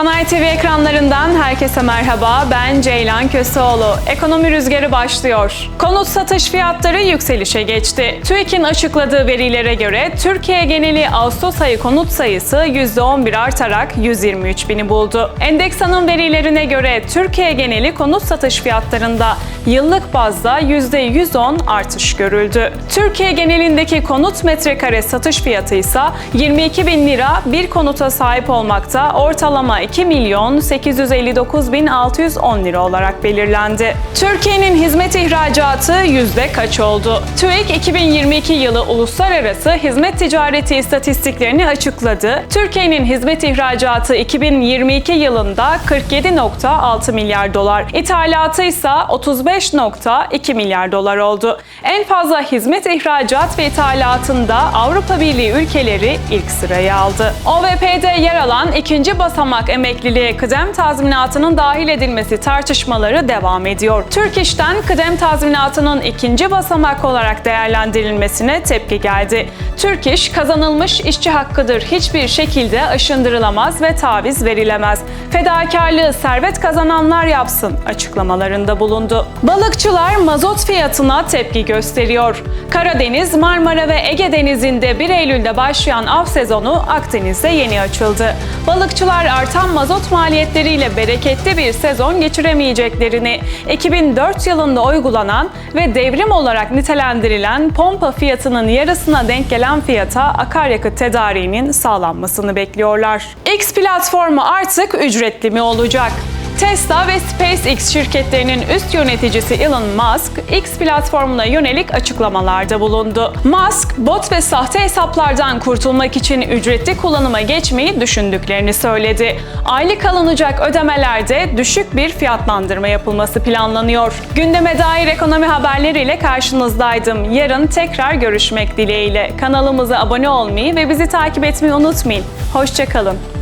Sanayi TV ekranlarından herkese merhaba. Ben Ceylan Köseoğlu. Ekonomi rüzgarı başlıyor. Konut satış fiyatları yükselişe geçti. TÜİK'in açıkladığı verilere göre Türkiye geneli Ağustos ayı konut sayısı %11 artarak 123 bini buldu. Endeksanın verilerine göre Türkiye geneli konut satış fiyatlarında yıllık bazda %110 artış görüldü. Türkiye genelindeki konut metrekare satış fiyatı ise 22 bin lira bir konuta sahip olmakta ortalama 2 milyon 859 bin 610 lira olarak belirlendi. Türkiye'nin hizmet ihracatı yüzde kaç oldu? TÜİK 2022 yılı uluslararası hizmet ticareti istatistiklerini açıkladı. Türkiye'nin hizmet ihracatı 2022 yılında 47.6 milyar dolar, ithalatı ise 35.2 milyar dolar oldu. En fazla hizmet ihracat ve ithalatında Avrupa Birliği ülkeleri ilk sırayı aldı. OVP'de yer alan ikinci basamak emekliliğe kıdem tazminatının dahil edilmesi tartışmaları devam ediyor. Türk İş'ten kıdem tazminatının ikinci basamak olarak değerlendirilmesine tepki geldi. Türk İş, kazanılmış işçi hakkıdır hiçbir şekilde aşındırılamaz ve taviz verilemez. Fedakarlığı servet kazananlar yapsın açıklamalarında bulundu. Balıkçılar mazot fiyatına tepki gösteriyor. Karadeniz, Marmara ve Ege Denizi'nde 1 Eylül'de başlayan av sezonu Akdeniz'de yeni açıldı. Balıkçılar artan mazot maliyetleriyle bereketli bir sezon geçiremeyeceklerini, 2004 yılında uygulanan ve devrim olarak nitelendirilen pompa fiyatının yarısına denk gelen fiyata akaryakıt tedariğinin sağlanmasını bekliyorlar. X platformu artık ücretli mi olacak? Tesla ve SpaceX şirketlerinin üst yöneticisi Elon Musk, X platformuna yönelik açıklamalarda bulundu. Musk, bot ve sahte hesaplardan kurtulmak için ücretli kullanıma geçmeyi düşündüklerini söyledi. Aylık alınacak ödemelerde düşük bir fiyatlandırma yapılması planlanıyor. Gündeme dair ekonomi haberleriyle karşınızdaydım. Yarın tekrar görüşmek dileğiyle. Kanalımıza abone olmayı ve bizi takip etmeyi unutmayın. Hoşçakalın.